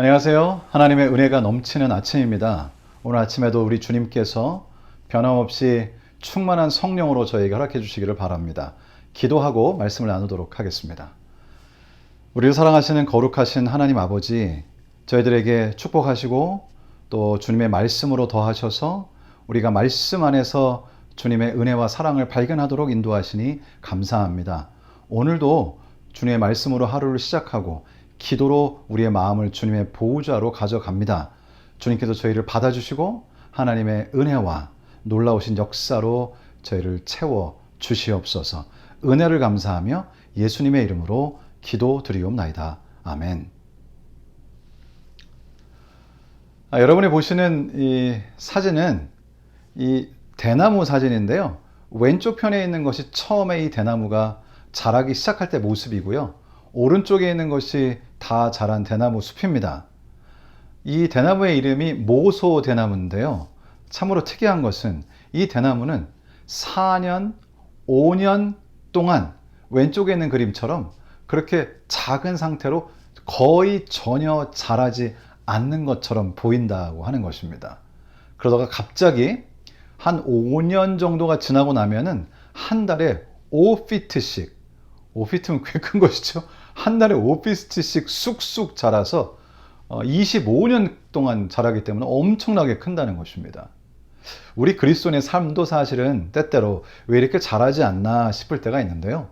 안녕하세요. 하나님의 은혜가 넘치는 아침입니다. 오늘 아침에도 우리 주님께서 변함없이 충만한 성령으로 저에게 허락해 주시기를 바랍니다. 기도하고 말씀을 나누도록 하겠습니다. 우리를 사랑하시는 거룩하신 하나님 아버지, 저희들에게 축복하시고 또 주님의 말씀으로 더하셔서 우리가 말씀 안에서 주님의 은혜와 사랑을 발견하도록 인도하시니 감사합니다. 오늘도 주님의 말씀으로 하루를 시작하고 기도로 우리의 마음을 주님의 보호자로 가져갑니다. 주님께서 저희를 받아주시고 하나님의 은혜와 놀라우신 역사로 저희를 채워 주시옵소서. 은혜를 감사하며 예수님의 이름으로 기도 드리옵나이다. 아멘. 아, 여러분이 보시는 이 사진은 이 대나무 사진인데요. 왼쪽 편에 있는 것이 처음에 이 대나무가 자라기 시작할 때 모습이고요. 오른쪽에 있는 것이 다 자란 대나무 숲입니다. 이 대나무의 이름이 모소 대나무인데요. 참으로 특이한 것은 이 대나무는 4년, 5년 동안 왼쪽에 있는 그림처럼 그렇게 작은 상태로 거의 전혀 자라지 않는 것처럼 보인다고 하는 것입니다. 그러다가 갑자기 한 5년 정도가 지나고 나면은 한 달에 5피트씩, 5피트면 꽤 큰 것이죠. 한 달에 5피트씩 쑥쑥 자라서 25년 어, 동안 자라기 때문에 엄청나게 큰다는 것입니다. 우리 그리스도인의 삶도 사실은 때때로 왜 이렇게 자라지 않나 싶을 때가 있는데요.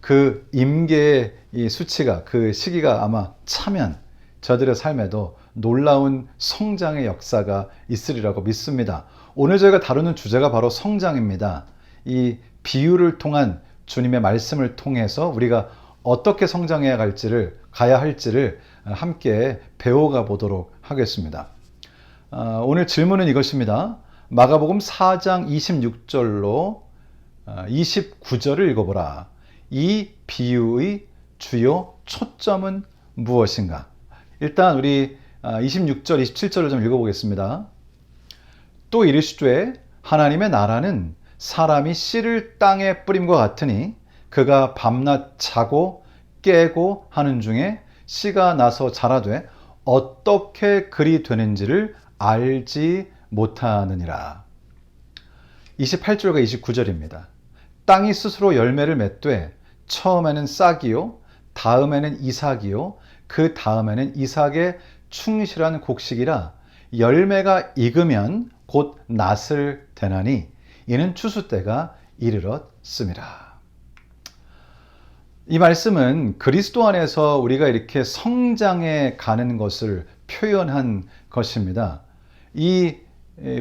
그 임계의 이 수치가 그 시기가 아마 차면 저들의 삶에도 놀라운 성장의 역사가 있으리라고 믿습니다. 오늘 저희가 다루는 주제가 바로 성장입니다. 이 비유를 통한 주님의 말씀을 통해서 우리가 어떻게 성장해야 갈지를 가야 할지를 함께 배워가 보도록 하겠습니다. 어, 오늘 질문은 이것입니다. 마가복음 4장 26절로 29절을 읽어보라. 이 비유의 주요 초점은 무엇인가? 일단 우리 26절, 아, 27절을 좀 읽어보겠습니다. 또 이르시되 하나님의 나라는 사람이 씨를 땅에 뿌림과 같으니 그가 밤낮 자고 깨고 하는 중에 씨가 나서 자라되 어떻게 그리 되는지를 알지 못하느니라. 28절과 29절입니다. 땅이 스스로 열매를 맺되 처음에는 싹이요, 다음에는 이삭이요, 그 다음에는 이삭의 충실한 곡식이라 열매가 익으면 곧 낫을 되나니 이는 추수 때가 이르렀습니다. 이 말씀은 그리스도 안에서 우리가 이렇게 성장해 가는 것을 표현한 것입니다. 이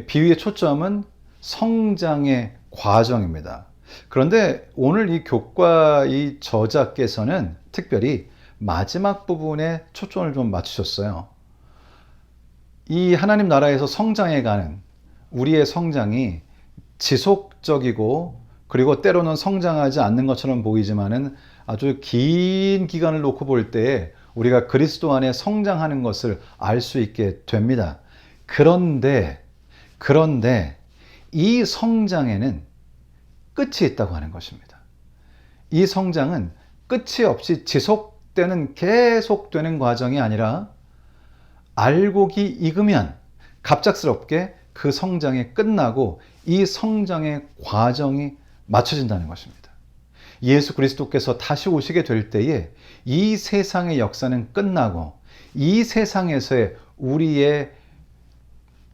비유의 초점은 성장의 과정입니다. 그런데 오늘 이 교과 이 저자께서는 특별히 마지막 부분에 초점을 좀 맞추셨어요. 이 하나님 나라에서 성장해 가는 우리의 성장이 지속적이고 그리고 때로는 성장하지 않는 것처럼 보이지만은 아주 긴 기간을 놓고 볼 때 우리가 그리스도 안에 성장하는 것을 알 수 있게 됩니다. 그런데 그런데 이 성장에는 끝이 있다고 하는 것입니다. 이 성장은 끝이 없이 지속되는 계속되는 과정이 아니라 알곡이 익으면 갑작스럽게 그 성장이 끝나고 이 성장의 과정이 맞춰진다는 것입니다. 예수 그리스도께서 다시 오시게 될 때에 이 세상의 역사는 끝나고 이 세상에서의 우리의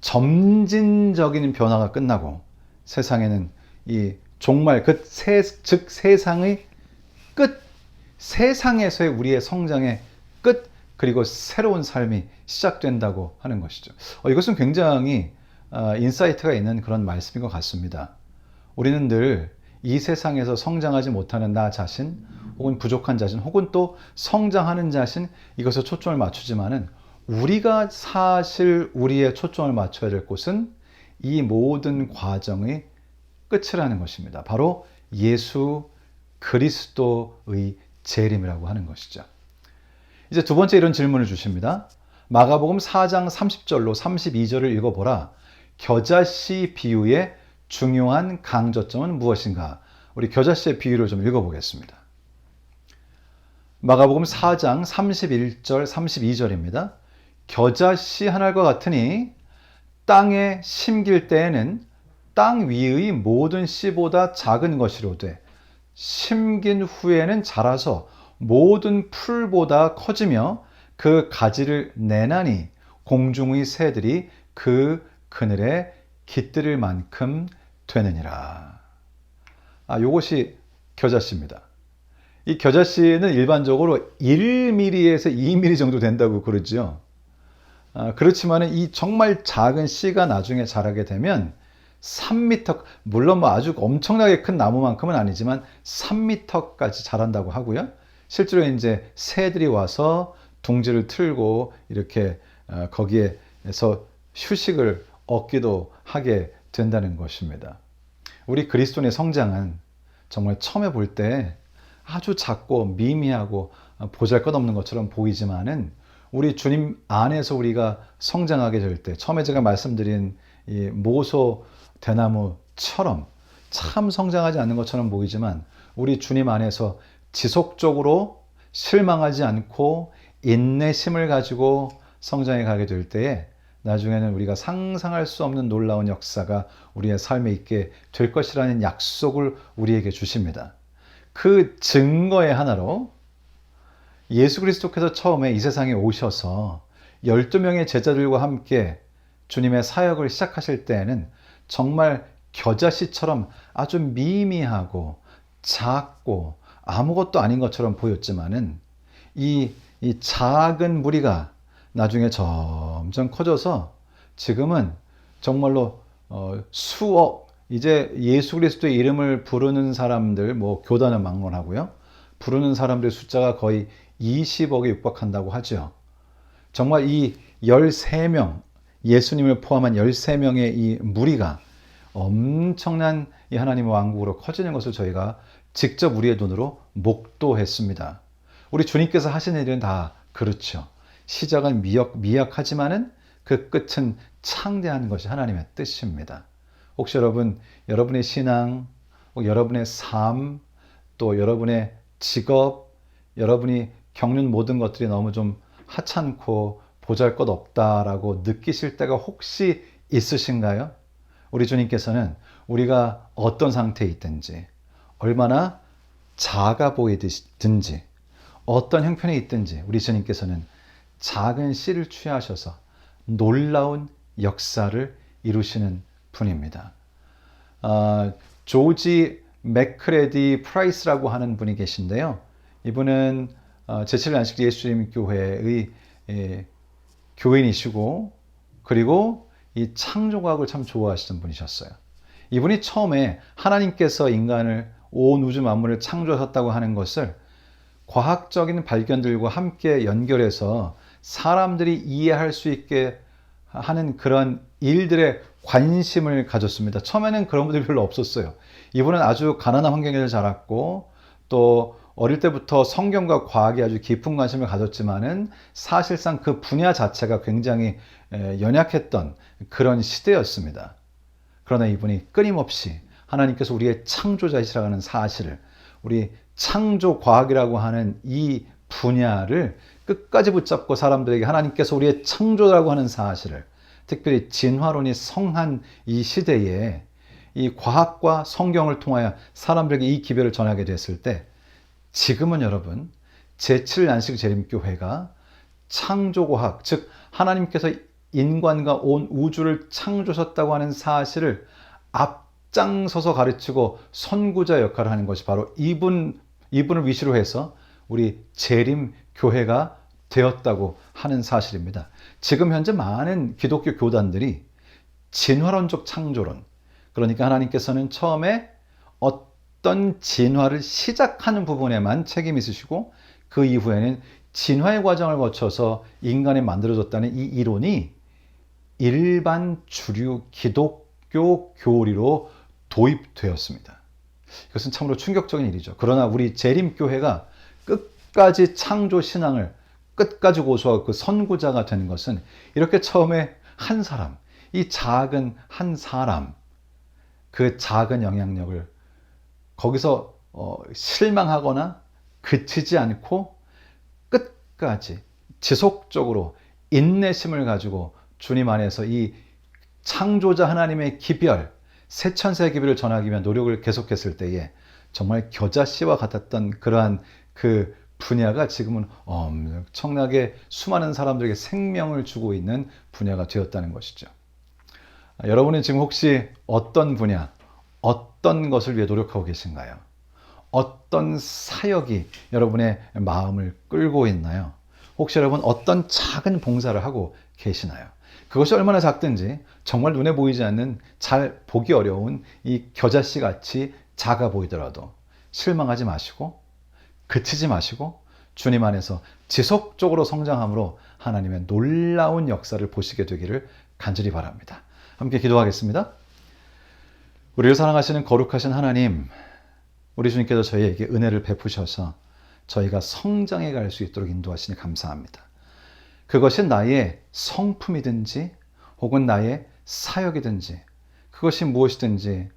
점진적인 변화가 끝나고 세상에는 이 정말 그 세, 즉 세상의 끝, 세상에서의 우리의 성장의 끝, 그리고 새로운 삶이 시작된다고 하는 것이죠. 어, 이것은 굉장히 어, 인사이트가 있는 그런 말씀인 것 같습니다. 우리는 늘 이 세상에서 성장하지 못하는 나 자신, 혹은 부족한 자신, 혹은 또 성장하는 자신, 이것에 초점을 맞추지만은 우리가 사실 우리의 초점을 맞춰야 될 곳은 이 모든 과정의 끝이라는 것입니다. 바로 예수 그리스도의 재림이라고 하는 것이죠. 이제 두 번째 이런 질문을 주십니다. 마가복음 4장 30절로 32절을 읽어보라. 겨자씨 비유의 중요한 강조점은 무엇인가? 우리 겨자씨의 비유를 좀 읽어보겠습니다. 마가복음 4장 31절 32절입니다. 겨자씨 하나과 같으니 땅에 심길 때에는 땅 위의 모든 씨보다 작은 것이로되 심긴 후에는 자라서 모든 풀보다 커지며 그 가지를 내나니 공중의 새들이 그 그늘에 깃들일 만큼 되느니라. 아, 요것이 겨자씨입니다. 이 겨자씨는 일반적으로 1mm에서 2mm 정도 된다고 그러죠. 아, 그렇지만 이 정말 작은 씨가 나중에 자라게 되면 3m, 물론 뭐 아주 엄청나게 큰 나무만큼은 아니지만 3m까지 자란다고 하고요. 실제로 이제 새들이 와서 둥지를 틀고 이렇게 어, 거기에서 휴식을 얻기도 하게 된다는 것입니다. 우리 그리스도의 성장은 정말 처음에 볼 때 아주 작고 미미하고 보잘 것 없는 것처럼 보이지만은 우리 주님 안에서 우리가 성장하게 될 때 처음에 제가 말씀드린 이 모소 대나무처럼 참 성장하지 않는 것처럼 보이지만 우리 주님 안에서 지속적으로 실망하지 않고 인내심을 가지고 성장해 가게 될 때에 나중에는 우리가 상상할 수 없는 놀라운 역사가 우리의 삶에 있게 될 것이라는 약속을 우리에게 주십니다. 그 증거의 하나로 예수 그리스도께서 처음에 이 세상에 오셔서 12명의 제자들과 함께 주님의 사역을 시작하실 때에는 정말 겨자씨처럼 아주 미미하고 작고 아무것도 아닌 것처럼 보였지만은 이, 이 작은 무리가 나중에 점점 커져서 지금은 정말로 어, 수억 이제 예수 그리스도의 이름을 부르는 사람들 뭐 교단을 막론하고요. 부르는 사람들의 숫자가 거의 20억에 육박한다고 하죠. 정말 이 13명 예수님을 포함한 13명의 이 무리가 엄청난 이 하나님의 왕국으로 커지는 것을 저희가 직접 우리의 눈으로 목도했습니다. 우리 주님께서 하신 일은 다 그렇죠. 시작은 미약, 미약하지만은 그 끝은 창대한 것이 하나님의 뜻입니다. 혹시 여러분, 여러분의 신앙, 여러분의 삶, 또 여러분의 직업, 여러분이 겪는 모든 것들이 너무 좀 하찮고 보잘 것 없다라고 느끼실 때가 혹시 있으신가요? 우리 주님께서는 우리가 어떤 상태에 있든지, 얼마나 작아 보이든지, 어떤 형편에 있든지, 우리 주님께서는 작은 씨를 취하셔서 놀라운 역사를 이루시는 분입니다. 어, 조지 맥크레디 프라이스라고 하는 분이 계신데요. 이분은 어, 제7일 안식 예수님 교회의 예, 교인이시고 그리고 이 창조과학을 참 좋아하시는 분이셨어요. 이분이 처음에 하나님께서 인간을 온 우주 만물을 창조하셨다고 하는 것을 과학적인 발견들과 함께 연결해서 사람들이 이해할 수 있게 하는 그런 일들에 관심을 가졌습니다. 처음에는 그런 분들이 별로 없었어요. 이분은 아주 가난한 환경에서 자랐고 또 어릴 때부터 성경과 과학에 아주 깊은 관심을 가졌지만은 사실상 그 분야 자체가 굉장히 연약했던 그런 시대였습니다. 그러나 이분이 끊임없이 하나님께서 우리의 창조자이시라고 하는 사실을 우리 창조 과학이라고 하는 이 분야를 끝까지 붙잡고 사람들에게 하나님께서 우리의 창조라고 하는 사실을 특별히 진화론이 성한 이 시대에 이 과학과 성경을 통하여 사람들에게 이 기별을 전하게 됐을 때 지금은 여러분 제7 안식 재림교회가 창조과학 즉 하나님께서 인간과 온 우주를 창조하셨다고 하는 사실을 앞장서서 가르치고 선구자 역할을 하는 것이 바로 이분 이분을 위시로 해서 우리 재림 교회가 되었다고 하는 사실입니다. 지금 현재 많은 기독교 교단들이 진화론적 창조론 그러니까 하나님께서는 처음에 어떤 진화를 시작하는 부분에만 책임 있으시고 그 이후에는 진화의 과정을 거쳐서 인간이 만들어졌다는 이 이론이 일반 주류 기독교 교리로 도입되었습니다. 이것은 참으로 충격적인 일이죠. 그러나 우리 재림교회가 끝까지 창조 신앙을 끝까지 고수하고 그 선구자가 되는 것은 이렇게 처음에 한 사람, 이 작은 한 사람, 그 작은 영향력을 거기서 어, 실망하거나 그치지 않고 끝까지 지속적으로 인내심을 가지고 주님 안에서 이 창조자 하나님의 기별, 새천사의 기별을 전하기 위한 노력을 계속했을 때에 정말 겨자씨와 같았던 그러한 그 분야가 지금은 엄청나게 수많은 사람들에게 생명을 주고 있는 분야가 되었다는 것이죠. 아, 여러분은 지금 혹시 어떤 분야, 어떤 것을 위해 노력하고 계신가요? 어떤 사역이 여러분의 마음을 끌고 있나요? 혹시 여러분 어떤 작은 봉사를 하고 계시나요? 그것이 얼마나 작든지 정말 눈에 보이지 않는 잘 보기 어려운 이 겨자씨 같이 작아 보이더라도 실망하지 마시고 그치지 마시고 주님 안에서 지속적으로 성장함으로 하나님의 놀라운 역사를 보시게 되기를 간절히 바랍니다. 함께 기도하겠습니다. 우리를 사랑하시는 거룩하신 하나님, 우리 주님께서 저희에게 은혜를 베푸셔서 저희가 성장해 갈 수 있도록 인도하시니 감사합니다. 그것이 나의 성품이든지 혹은 나의 사역이든지 그것이 무엇이든지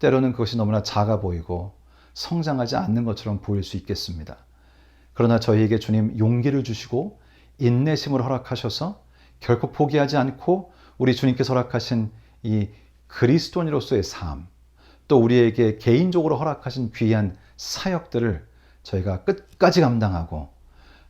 때로는 그것이 너무나 작아 보이고 성장하지 않는 것처럼 보일 수 있겠습니다. 그러나 저희에게 주님 용기를 주시고 인내심을 허락하셔서 결코 포기하지 않고 우리 주님께서 허락하신 이 그리스도인으로서의 삶, 또 우리에게 개인적으로 허락하신 귀한 사역들을 저희가 끝까지 감당하고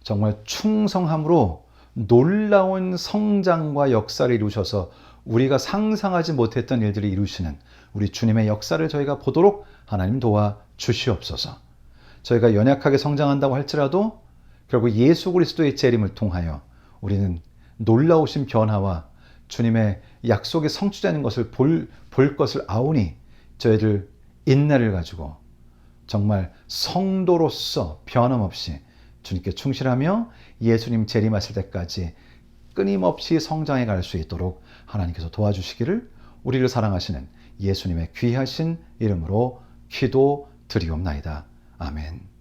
정말 충성함으로 놀라운 성장과 역사를 이루셔서 우리가 상상하지 못했던 일들을 이루시는 우리 주님의 역사를 저희가 보도록 하나님 도와 주시옵소서. 저희가 연약하게 성장한다고 할지라도 결국 예수 그리스도의 재림을 통하여 우리는 놀라우신 변화와 주님의 약속이 성취되는 것을 볼, 볼 것을 아오니 저희들 인내를 가지고 정말 성도로서 변함없이 주님께 충실하며 예수님 재림하실 때까지 끊임없이 성장해 갈 수 있도록 하나님께서 도와주시기를 우리를 사랑하시는 예수님의 귀하신 이름으로 기도 드리옵나이다. 아멘.